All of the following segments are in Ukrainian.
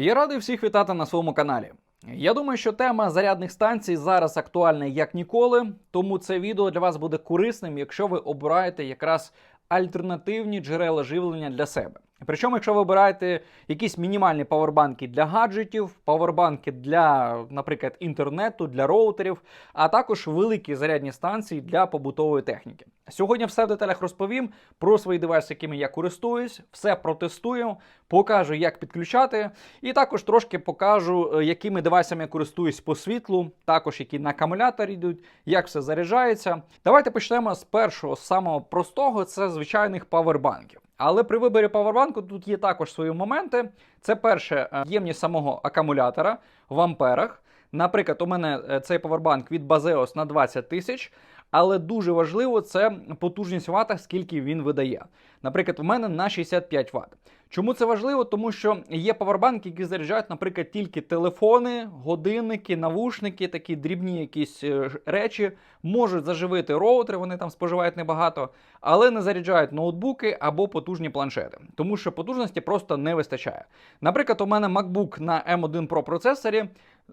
Я радий всіх вітати на своєму каналі. Я думаю, що тема зарядних станцій зараз актуальна як ніколи, тому це відео для вас буде корисним, якщо ви обираєте якраз альтернативні джерела живлення для себе. Причому, якщо ви обираєте якісь мінімальні павербанки для гаджетів, павербанки для, наприклад, інтернету, для роутерів, а також великі зарядні станції для побутової техніки. Сьогодні все в деталях розповім про свої девайси, якими я користуюсь, все протестую, покажу, як підключати, і також трошки покажу, е, якими девайсами я користуюсь по світлу, також які на акумуляторі йдуть, як все заряджається. Давайте почнемо з першого, самого простого, це звичайних павербанків. Але при виборі павербанку тут є також свої моменти. Це перше е, ємність самого акумулятора в амперах. Наприклад, у мене е, цей павербанк від Базеос на 20 тисяч, але дуже важливо це потужність ватах, скільки він видає. Наприклад, у мене на 65 Вт. Чому це важливо? Тому що є павербанки, які заряджають, наприклад, тільки телефони, годинники, навушники, такі дрібні якісь е, речі, можуть заживити роутери, вони там споживають небагато, але не заряджають ноутбуки або потужні планшети, тому що потужності просто не вистачає. Наприклад, у мене MacBook на M1 Pro процесорі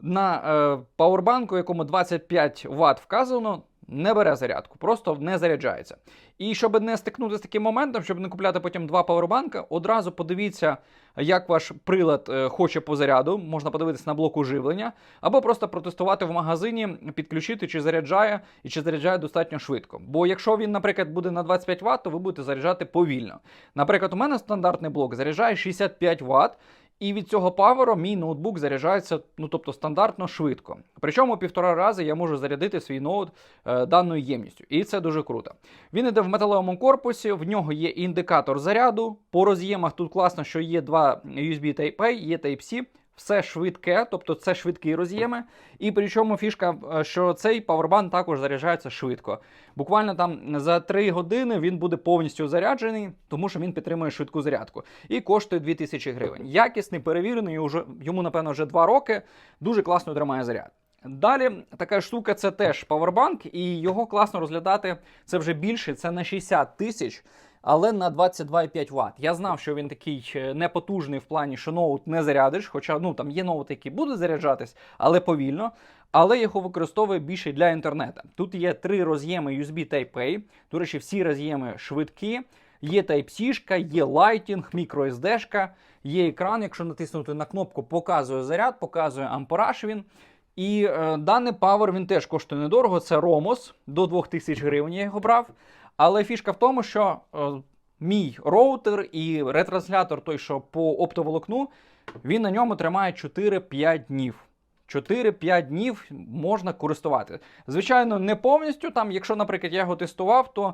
на е, павербанку, якому 25 Вт вказано, не бере зарядку, просто не заряджається. І щоб не стикнути з таким моментом, щоб не купляти потім два павербанка, одразу подивіться, як ваш прилад е, хоче по заряду. Можна подивитися на блоку живлення, або просто протестувати в магазині, підключити, чи заряджає і чи заряджає достатньо швидко. Бо якщо він, наприклад, буде на 25 Вт, то ви будете заряджати повільно. Наприклад, у мене стандартний блок заряджає 65 Вт. І від цього паверу мій ноутбук заряджається, ну тобто стандартно швидко. Причому півтора рази я можу зарядити свій ноут е, даною ємністю, і це дуже круто. Він іде в металевому корпусі, в нього є індикатор заряду. По роз'ємах тут класно, що є два USB Type-A, є Type-C. Все швидке, тобто це швидкі роз'єми. І причому фішка, е, що цей павербанк також заряджається швидко. Буквально там за 3 години він буде повністю заряджений, тому що він підтримує швидку зарядку. І коштує 2000 гривень. Якісний, перевірений, уже, йому, напевно, вже 2 роки. Дуже класно тримає заряд. Далі така штука це теж павербанк, і його класно розглядати. Це вже більше, це на 60 тисяч, але на 22,5 Вт. Я знав, що він такий е, непотужний в плані, що ноут не зарядиш. Хоча ну там є ноут, який буде заряджатись, але повільно. Але його використовує більше для інтернету. Тут є три роз'єми USB Type-A. До речі, всі роз'єми швидкі. Є Type-C, є Lighting, microSD, є екран. Якщо натиснути на кнопку, показує заряд, показує ампераж він. І е, даний Power він теж коштує недорого. Це Romos до 2000 гривень я його брав. Але фішка в тому, що е, мій роутер і ретранслятор, той, що по оптоволокну, він на ньому тримає 4-5 днів. 4-5 днів можна користувати. Звичайно, не повністю. Там, якщо, наприклад, я його тестував, то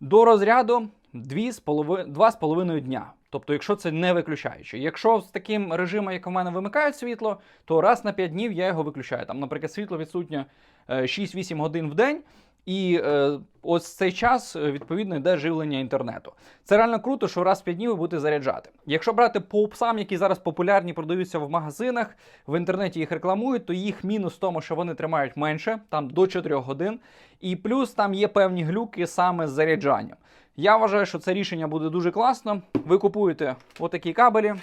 до розряду 2,5 дня. Тобто, якщо це не виключаючи. Якщо з таким режимом, як у мене вимикають світло, то раз на 5 днів я його виключаю. Там, наприклад, світло відсутнє е, 6-8 годин в день. І е, ось цей час е, відповідно йде живлення інтернету. Це реально круто, що раз в 5 днів ви будете заряджати. Якщо брати по псам, які зараз популярні, продаються в магазинах, в інтернеті їх рекламують, то їх мінус в тому, що вони тримають менше, там до 4 годин. І плюс там є певні глюки саме з заряджанням. Я вважаю, що це рішення буде дуже класно. Ви купуєте отакі кабелі.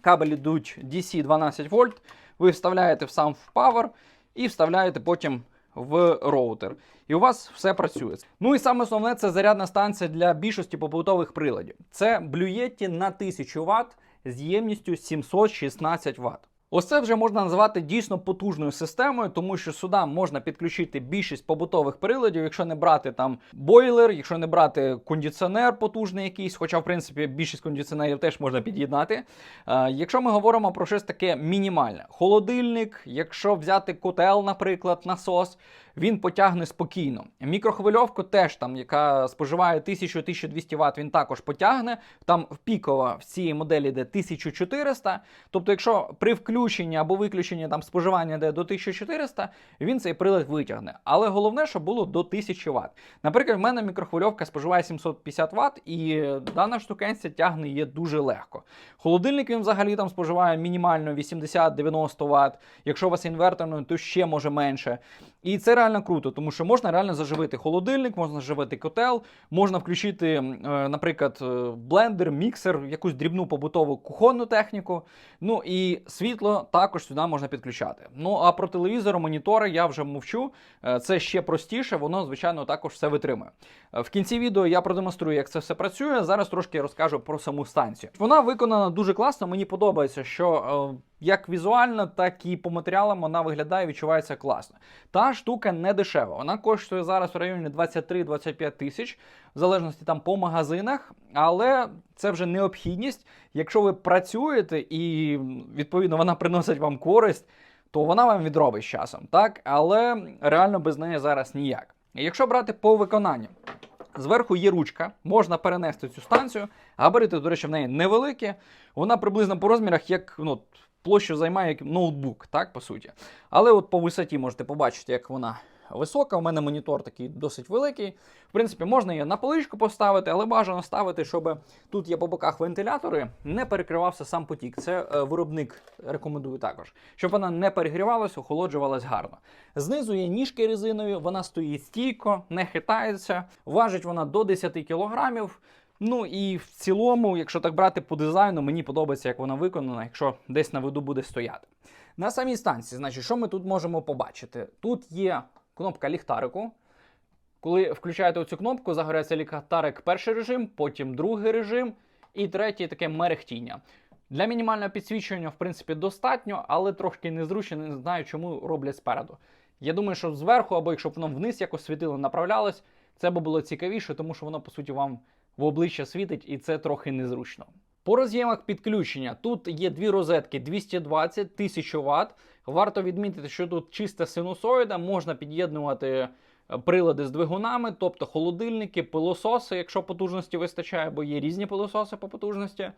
Кабелі йдуть DC 12 вольт. Ви вставляєте в сам в Power і вставляєте потім в роутер. І у вас все працює. Ну і саме основне це зарядна станція для більшості побутових приладів. Це Yeti на 1000 Вт з ємністю 716 Вт. Ось це вже можна назвати дійсно потужною системою, тому що сюди можна підключити більшість побутових приладів, якщо не брати там бойлер, якщо не брати кондиціонер потужний якийсь, хоча в принципі більшість кондиціонерів теж можна під'єднати. Е, якщо ми говоримо про щось таке мінімальне, холодильник, якщо взяти котел, наприклад, насос, він потягне спокійно. Мікрохвильовку теж там, яка споживає 1000-1200 Вт, він також потягне. Там пікова в цій моделі йде 1400. Тобто, якщо при включенні або виключення там споживання де до 1400, він цей прилад витягне. Але головне, щоб було до 1000 Вт. Наприклад, в мене мікрохвильовка споживає 750 Вт, і дана штукенця тягне її дуже легко. Холодильник він взагалі там споживає мінімально 80-90 Вт. Якщо у вас інверторний, то ще може менше. І це реально круто, тому що можна реально заживити холодильник, можна заживити котел, можна включити, е, наприклад, е, блендер, міксер, якусь дрібну побутову кухонну техніку. Ну і світло також сюди можна підключати. Ну а про телевізор, монітори я вже мовчу. Е, Це ще простіше, воно, звичайно, також все витримує. В кінці відео я продемонструю, як це все працює. Зараз трошки розкажу про саму станцію. Вона виконана дуже класно. Мені подобається, що як візуально, так і по матеріалам вона виглядає, відчувається класно. Та штука не дешева. Вона коштує зараз в районі 23-25 тисяч, в залежності там по магазинах, але це вже необхідність. Якщо ви працюєте і відповідно вона приносить вам користь, то вона вам відробить з часом, так? Але реально без неї зараз ніяк. Якщо брати по виконанню, Зверху є ручка, можна перенести цю станцію. Габарити, до речі, в неї невеликі. Вона приблизно по розмірах, як ну, площу займає ноутбук, так, по суті. Але от по висоті можете побачити, як вона висока. У мене монітор такий досить великий. В принципі, можна її на поличку поставити, але бажано ставити, щоб тут є по боках вентилятори, не перекривався сам потік. Це е, виробник рекомендую також. Щоб вона не перегрівалася, охолоджувалась гарно. Знизу є ніжки резинові, вона стоїть стійко, не хитається, важить вона до 10 кілограмів. Ну і в цілому, якщо так брати по дизайну, мені подобається, як вона виконана, якщо десь на виду буде стояти. На самій станції, значить, що ми тут можемо побачити? Тут є кнопка ліхтарику. Коли включаєте цю кнопку, загорається ліхтарик перший режим, потім другий режим і третій таке мерехтіння. Для мінімального підсвічування, в принципі, достатньо, але трошки незручно, не знаю, чому роблять спереду. Я думаю, що зверху, або якщо б воно вниз якось світило, направлялось, це б було цікавіше, тому що воно, по суті, вам в обличчя світить, і це трохи незручно. По роз'ємах підключення тут є дві розетки 220 1000 Вт. Варто відмітити, що тут чиста синусоїда, можна під'єднувати е, прилади з двигунами, тобто холодильники, пилососи, якщо потужності вистачає, бо є різні пилососи по потужності.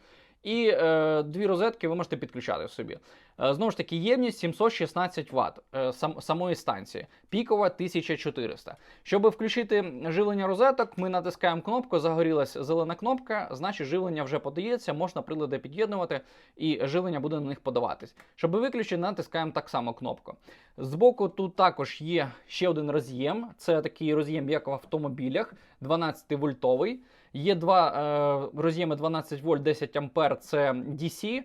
І е, дві розетки ви можете підключати собі. Е, знову ж таки, ємність 716 Вт е, сам, самої станції, пікова 1400. Щоб включити живлення розеток, ми натискаємо кнопку, загорілась зелена кнопка, значить живлення вже подається, можна прилади під'єднувати і живлення буде на них подаватись. Щоб виключити, натискаємо так само кнопку. Збоку тут також є ще один роз'єм. Це такий роз'єм, як в автомобілях, 12 вольтовий. Є два е, роз'єми 12 вольт 10 ампер, це DC.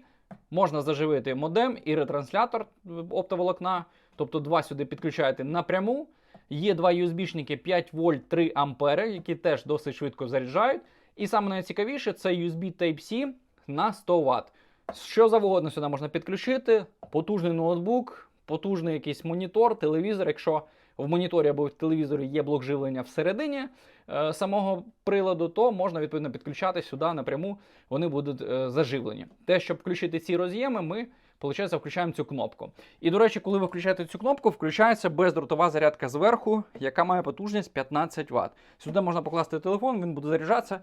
Можна заживити модем і ретранслятор оптоволокна. Тобто два сюди підключаєте напряму. Є два USB-шники 5 вольт 3 ампери, які теж досить швидко заряджають. І саме найцікавіше це USB Type-C на 100 Вт. Що завгодно сюди можна підключити. Потужний ноутбук, потужний якийсь монітор, телевізор. Якщо в моніторі або в телевізорі є блок живлення всередині е, самого приладу, то можна відповідно підключати сюди напряму, вони будуть е, заживлені. Те, щоб включити ці роз'єми, ми виходить, включаємо цю кнопку. І, до речі, коли ви включаєте цю кнопку, включається бездротова зарядка зверху, яка має потужність 15 Вт. Сюди можна покласти телефон, він буде заряджатися.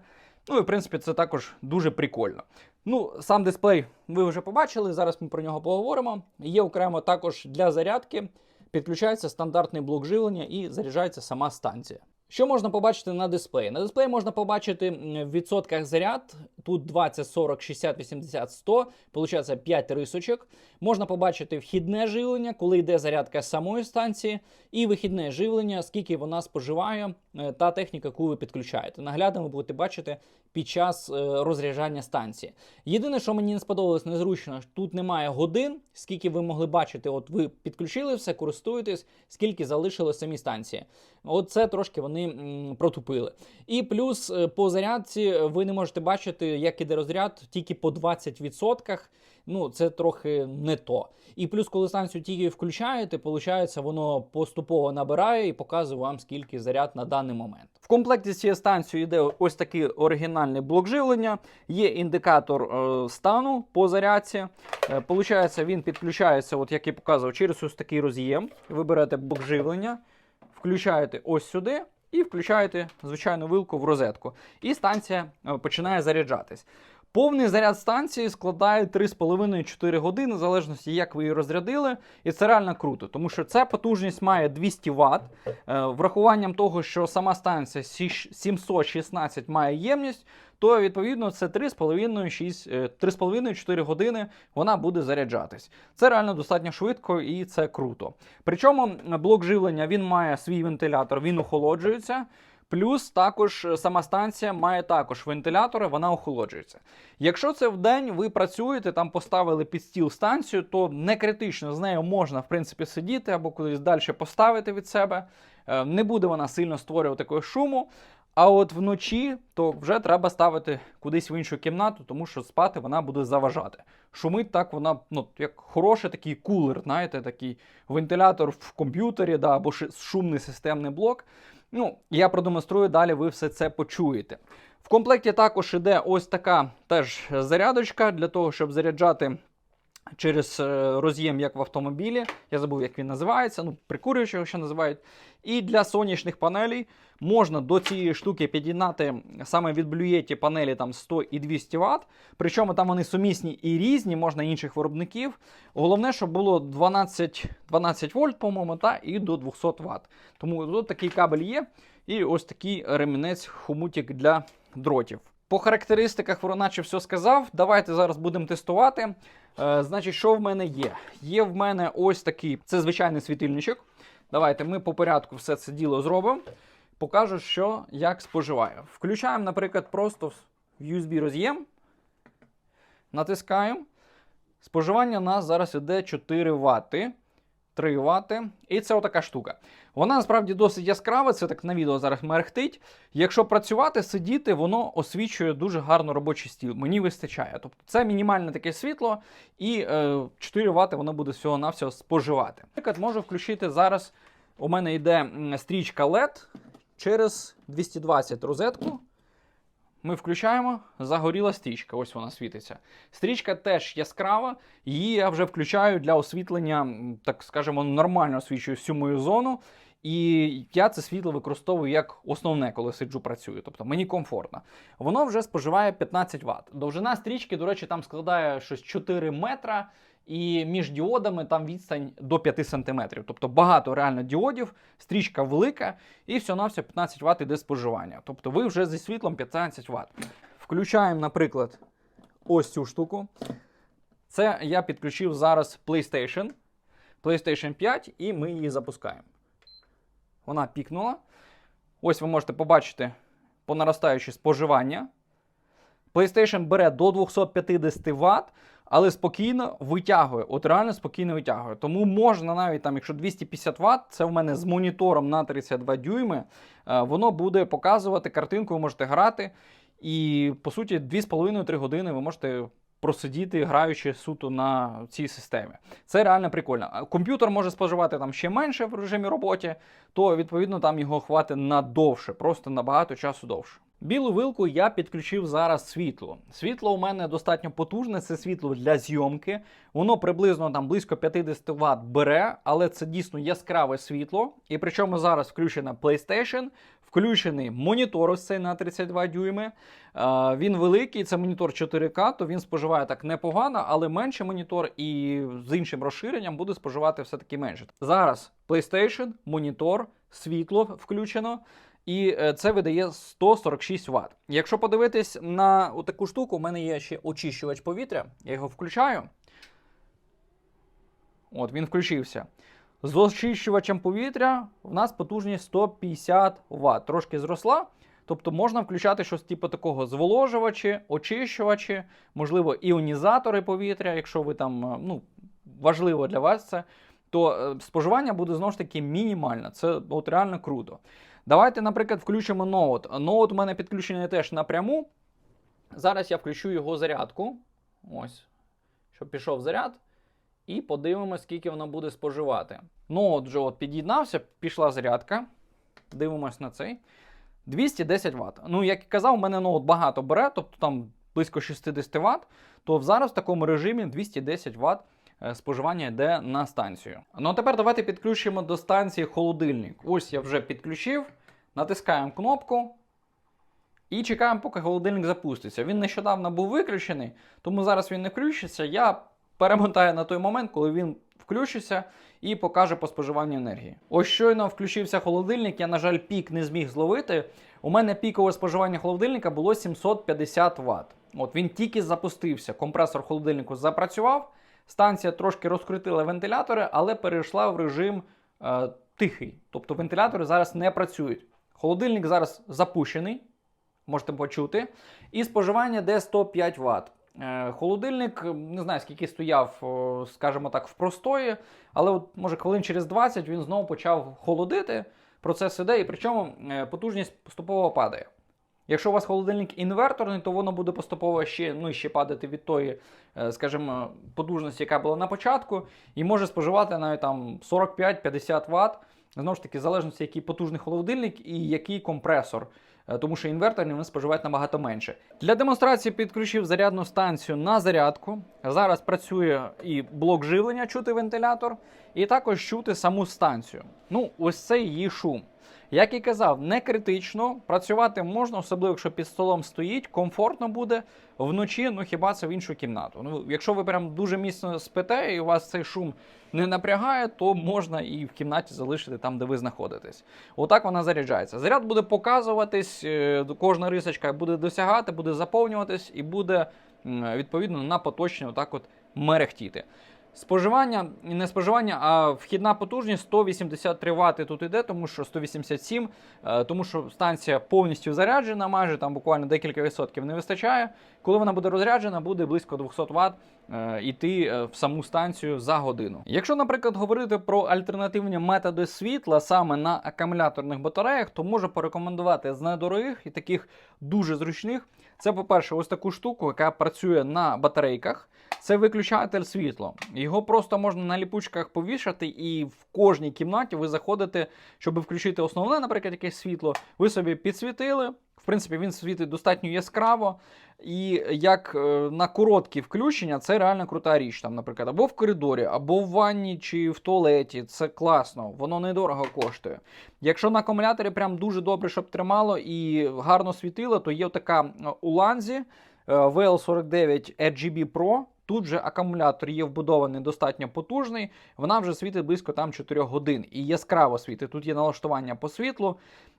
Ну і в принципі це також дуже прикольно. Ну, сам дисплей ви вже побачили. Зараз ми про нього поговоримо. Є окремо також для зарядки. Підключається стандартний блок живлення і заряджається сама станція. Що можна побачити на дисплеї? На дисплеї можна побачити в відсотках заряд. Тут 20, 40, 60, 80, 100. Получається 5 рисочок. Можна побачити вхідне живлення, коли йде зарядка самої станції, і вихідне живлення, скільки вона споживає, е, та техніка, яку ви підключаєте. Наглядно ви будете бачити під час е, розряджання станції. Єдине, що мені не сподобалось незручно, тут немає годин, скільки ви могли бачити. От ви підключили все, користуєтесь, скільки залишилось самій станції. От це трошки вони протупили. І плюс е, по зарядці ви не можете бачити, як іде розряд тільки по 20%. Ну, це трохи не то. І плюс, коли станцію тільки включаєте, виходить, воно поступово набирає і показує вам, скільки заряд на даний момент. В комплекті з цією станцією йде ось такий оригінальний блок живлення, є індикатор е, стану по зарядці. Е, Получається, він підключається, от як я показував, через ось такий роз'єм. Ви берете блок живлення, включаєте ось сюди. І включаєте звичайну вилку в розетку. І станція е, починає заряджатись. Повний заряд станції складає 3,5-4 години, в залежності, як ви її розрядили. І це реально круто, тому що ця потужність має 200 Вт. Е, Врахуванням того, що сама станція сі- 716 має ємність, то відповідно це 3,5-4 години вона буде заряджатись. Це реально достатньо швидко і це круто. Причому е, блок живлення він має свій вентилятор, він охолоджується. Плюс також е, сама станція має також вентилятори, вона охолоджується. Якщо це в день ви працюєте, там поставили під стіл станцію, то не критично з нею можна в принципі сидіти або кудись далі поставити від себе. Е, Не буде вона сильно створювати такого шуму. А от вночі то вже треба ставити кудись в іншу кімнату, тому що спати вона буде заважати. Шумить так вона, ну, як хороший такий кулер, знаєте, такий вентилятор в комп'ютері, да, або шумний системний блок. Ну, я продемонструю, далі ви все це почуєте. В комплекті також іде ось така теж зарядочка для того, щоб заряджати через е, роз'єм, як в автомобілі. Я забув, як він називається, ну, прикурювач його ще називають. І для сонячних панелей можна до цієї штуки під'єднати саме від блюєті панелі там 100 і 200 Вт. Причому там вони сумісні і різні, можна інших виробників. Головне, щоб було 12, 12 вольт, по-моєму, та і до 200 Вт. Тому от такий кабель є. І ось такий ремінець хомутик для дротів. По характеристиках воно наче все сказав. Давайте зараз будемо тестувати. Е, значить, що в мене є? Є в мене ось такий, це звичайний світильничок. Давайте ми по порядку все це діло зробимо. Покажу, що як споживаю. Включаємо, наприклад, просто в USB роз'єм. Натискаємо. Споживання у нас зараз іде 4 Вт. 3 Вт. І це отака штука. Вона насправді досить яскрава, це так на відео зараз мерехтить. Якщо працювати, сидіти, воно освічує дуже гарно робочий стіл. Мені вистачає. Тобто це мінімальне таке світло, і е, 4 Вт воно буде всього-навсього споживати. Наприклад, можу включити зараз. У мене йде стрічка LED через 220 розетку. Ми включаємо, загоріла стрічка, ось вона світиться. Стрічка теж яскрава, її я вже включаю для освітлення, так скажемо, нормально освічую всю мою зону. І я це світло використовую як основне, коли сиджу працюю. Тобто мені комфортно. Воно вже споживає 15 Вт. Довжина стрічки, до речі, там складає щось 4 метра. І між діодами там відстань до 5 см. Тобто багато реально діодів, стрічка велика, і все на все 15 Вт іде споживання. Тобто ви вже зі світлом 15 Вт. Включаємо, наприклад, ось цю штуку. Це я підключив зараз PlayStation. PlayStation 5, і ми її запускаємо. Вона пікнула. Ось ви можете побачити по наростаючі споживання. PlayStation бере до 250 Вт, але спокійно витягує. От реально спокійно витягує. Тому можна навіть там, якщо 250 Вт, це в мене з монітором на 32 дюйми, е, воно буде показувати картинку, ви можете грати. І по суті, 2,5-3 години ви можете просидіти, граючи суто на цій системі. Це реально прикольно. Комп'ютер може споживати там ще менше в режимі роботи, то відповідно там його хватить на довше, просто на багато часу довше. Білу вилку я підключив зараз світло. Світло у мене достатньо потужне, це світло для зйомки. Воно приблизно там близько 50 Вт бере, але це дійсно яскраве світло. І причому зараз включена PlayStation, включений монітор ось цей на 32 дюйми. Е, він великий, це монітор 4К, то він споживає так непогано, але менший монітор і з іншим розширенням буде споживати все-таки менше. Зараз PlayStation, монітор, світло включено. І е, це видає 146 Вт. Якщо подивитись на таку штуку, у мене є ще очищувач повітря. Я його включаю. От, він включився. З очищувачем повітря в нас потужність 150 Вт. Трошки зросла. Тобто можна включати щось типу такого зволожувачі, очищувачі, можливо, іонізатори повітря, якщо ви там е, ну, важливо для вас це, то е, споживання буде знову ж таки мінімальне. Це от реально круто. Давайте, наприклад, включимо ноут. Ноут у мене підключений теж напряму. Зараз я включу його зарядку. Ось, щоб пішов заряд. І подивимося, скільки воно буде споживати. Ноут вже от під'єднався, пішла зарядка. Дивимось на цей. 210 Вт. Ну, як і казав, у мене ноут багато бере, тобто там близько 60 Вт. То зараз в такому режимі 210 Вт споживання йде на станцію. Ну а тепер давайте підключимо до станції холодильник. Ось я вже підключив. Натискаємо кнопку. І чекаємо, поки холодильник запуститься. Він нещодавно був виключений, тому зараз він не включиться. Я перемотаю на той момент, коли він включиться і покаже по споживанню енергії. Ось щойно включився холодильник. Я, на жаль, пік не зміг зловити. У мене пікове споживання холодильника було 750 Вт. От він тільки запустився. Компресор холодильнику запрацював. Станція трошки розкрутила вентилятори, але перейшла в режим е, тихий. Тобто вентилятори зараз не працюють. Холодильник зараз запущений, можете почути. І споживання де 105 Вт. Е, холодильник, не знаю, скільки стояв, скажімо так, в простої, але от, може хвилин через 20 він знову почав холодити. Процес іде, і причому е, потужність поступово падає. Якщо у вас холодильник інверторний, то воно буде поступово ще, ну, ще падати від тої, е, скажімо, потужності, яка була на початку, і може споживати навіть там 45-50 Вт. Знову ж таки, залежності, який потужний холодильник і який компресор. Е, Тому що інверторні вони споживають набагато менше. Для демонстрації підключив зарядну станцію на зарядку. Зараз працює і блок живлення, чути вентилятор, і також чути саму станцію. Ну, ось це її шум. Як і казав, не критично, працювати можна, особливо якщо під столом стоїть, комфортно буде вночі, ну хіба це в іншу кімнату. Ну, якщо ви прям дуже міцно спите і у вас цей шум не напрягає, то можна і в кімнаті залишити там, де ви знаходитесь. Отак вона заряджається. Заряд буде показуватись, е, кожна рисочка буде досягати, буде заповнюватись і буде відповідно на поточні отак от мерехтіти. Споживання, не споживання, а вхідна потужність 183 Вт тут іде, тому що 187, е, тому що станція повністю заряджена, майже там буквально декілька відсотків не вистачає. Коли вона буде розряджена, буде близько 200 Вт йти в саму станцію за годину. Якщо, наприклад, говорити про альтернативні методи світла саме на акумуляторних батареях, то можу порекомендувати з недорогих і таких дуже зручних. Це, по-перше, ось таку штуку, яка працює на батарейках. Це виключатель світла. Його просто можна на ліпучках повішати, і в кожній кімнаті ви заходите, щоб включити основне, наприклад, якесь світло. Ви собі підсвітили. В принципі, він світить достатньо яскраво. І як е, на короткі включення, це реально крута річ. Там, наприклад, або в коридорі, або в ванні чи в туалеті. Це класно, воно недорого коштує. Якщо на акумуляторі прям дуже добре, щоб тримало і гарно світило, то є така е, у ланзі е, VL49 RGB Pro. Тут же акумулятор є вбудований достатньо потужний, вона вже світить близько там 4 годин і яскраво світить. Тут є налаштування по світлу.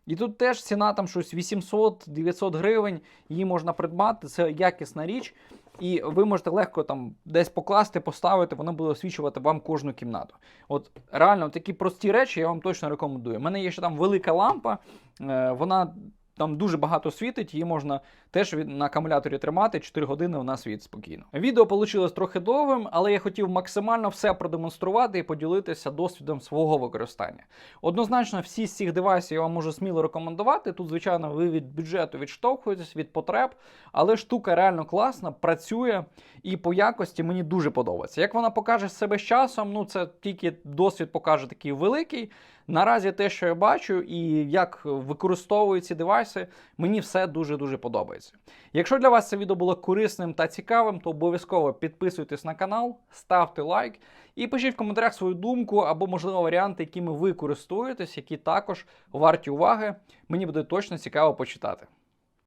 І тут теж ціна там щось 800-900 гривень, її можна придбати, це якісна річ. І ви можете легко там десь покласти, поставити, воно буде освічувати вам кожну кімнату. От реально такі прості речі я вам точно рекомендую. У мене є ще там велика лампа, е, вона там дуже багато світить, її можна теж на акумуляторі тримати 4 години вона світить спокійно. Відео вийшло трохи довгим, але я хотів максимально все продемонструвати і поділитися досвідом свого використання. Однозначно, всі з цих девайсів я вам можу сміло рекомендувати. Тут, звичайно, ви від бюджету відштовхуєтесь, від потреб, але штука реально класна, працює і по якості мені дуже подобається. Як вона покаже себе з часом, ну це тільки досвід покаже такий великий. Наразі те, що я бачу, і як використовую ці девайси, мені все дуже-дуже подобається. Якщо для вас це відео було корисним та цікавим, то обов'язково підписуйтесь на канал, ставте лайк і пишіть в коментарях свою думку або, можливо, варіанти, якими ви користуєтесь, які також варті уваги. Мені буде точно цікаво почитати.